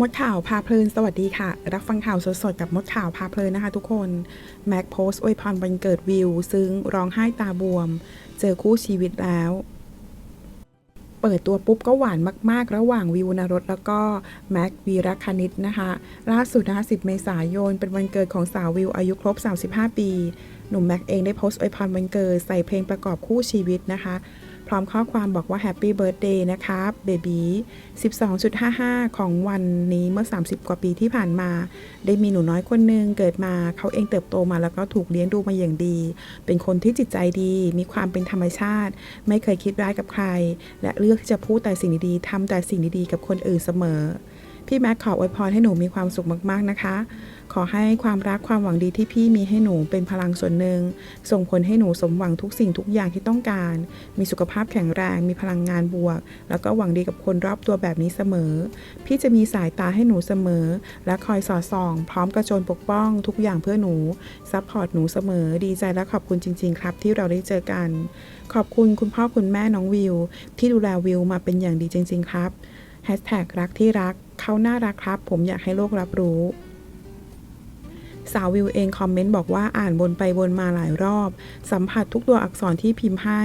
มดข่าวพาเพลินสวัสดีค่ะ รับฟังข่าวสดๆกับมดข่าวพาเพลินนะคะทุกคนแม็กโพสต์อวยพรวันเกิดวิว ซึ้งร้องไห้ตาบวม เจอคู่ชีวิตแล้ว เปิดตัวปุ๊บก็หวานมากๆ ระหว่างวิวนรสแล้วก็แม็กวีรคณิตนะคะล่าสุดนะคะ10 เมษายน เป็นวันเกิดของสาววิวอายุครบ 35 ปี หนุ่มแม็กเองได้โพสต์อวยพรวันเกิดใส่เพลงประกอบคู่ชีวิตนะคะ พร้อมข้อความบอกว่าแฮปปี้เบิร์ a เดย์นะครับเบบี12.55 ของวันนี้เมื่อ 30 กว่าปีที่ผ่านมา ได้มีหนูน้อยคนหนึ่งเกิดมาเขาเองเติบโตมาแล้วก็ถูกเลี้ยงดูมาอย่างดี เป็นคนที่จิตใจดี มีความเป็นธรรมชาติ ไม่เคยคิดร้ายกับใคร และเลือกที่จะพูดแต่สิ่งดีๆทำแต่สิ่งดีๆกับคนอื่นเสมอ พี่แม็กขออวยพรให้หนูมีความสุขมากๆนะคะ ขอให้ความรักความหวังดีที่พี่มีให้หนูเป็นพลังส่วนหนึ่ง ส่งผลให้หนูสมหวังทุกสิ่งทุกอย่างที่ต้องการ มีสุขภาพแข็งแรง มีพลังงานบวก แล้วก็หวังดีกับคนรอบตัวแบบนี้เสมอ พี่จะมีสายตาให้หนูเสมอ และคอยสอดส่อง พร้อมกระโจนปกป้องทุกอย่างเพื่อหนู ซัพพอร์ตหนูเสมอ ดีใจและขอบคุณจริง ๆ ครับ ที่เราได้เจอกัน ขอบคุณคุณพ่อคุณแม่น้องวิว ที่ดูแลวิวมาเป็นอย่างดีจริง ๆ ครับแฮชแท็กรักที่รัก เขาน่ารักครับ ผมอยากให้โลกรับรู้ สาววิวเองคอมเมนต์บอกว่าอ่านวนไปวนมาหลายรอบ สัมผัสทุกตัวอักษรที่พิมพ์ให้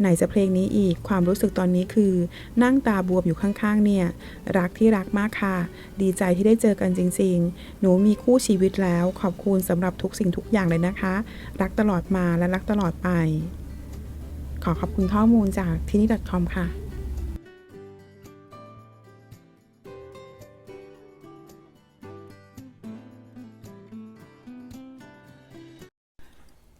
ไหนจะเพลงนี้อีก ความรู้สึกตอนนี้คือ นั่งตาบวมอยู่ข้างๆ เนี่ย รักที่รักมากค่ะ ดีใจที่ได้เจอกันจริง ๆ หนูมีคู่ชีวิตแล้ว ขอบคุณสำหรับทุกสิ่งทุกอย่างเลยนะคะ รักตลอดมาและรักตลอดไป ขอขอบคุณข้อมูลจากที่นี่ .com ค่ะ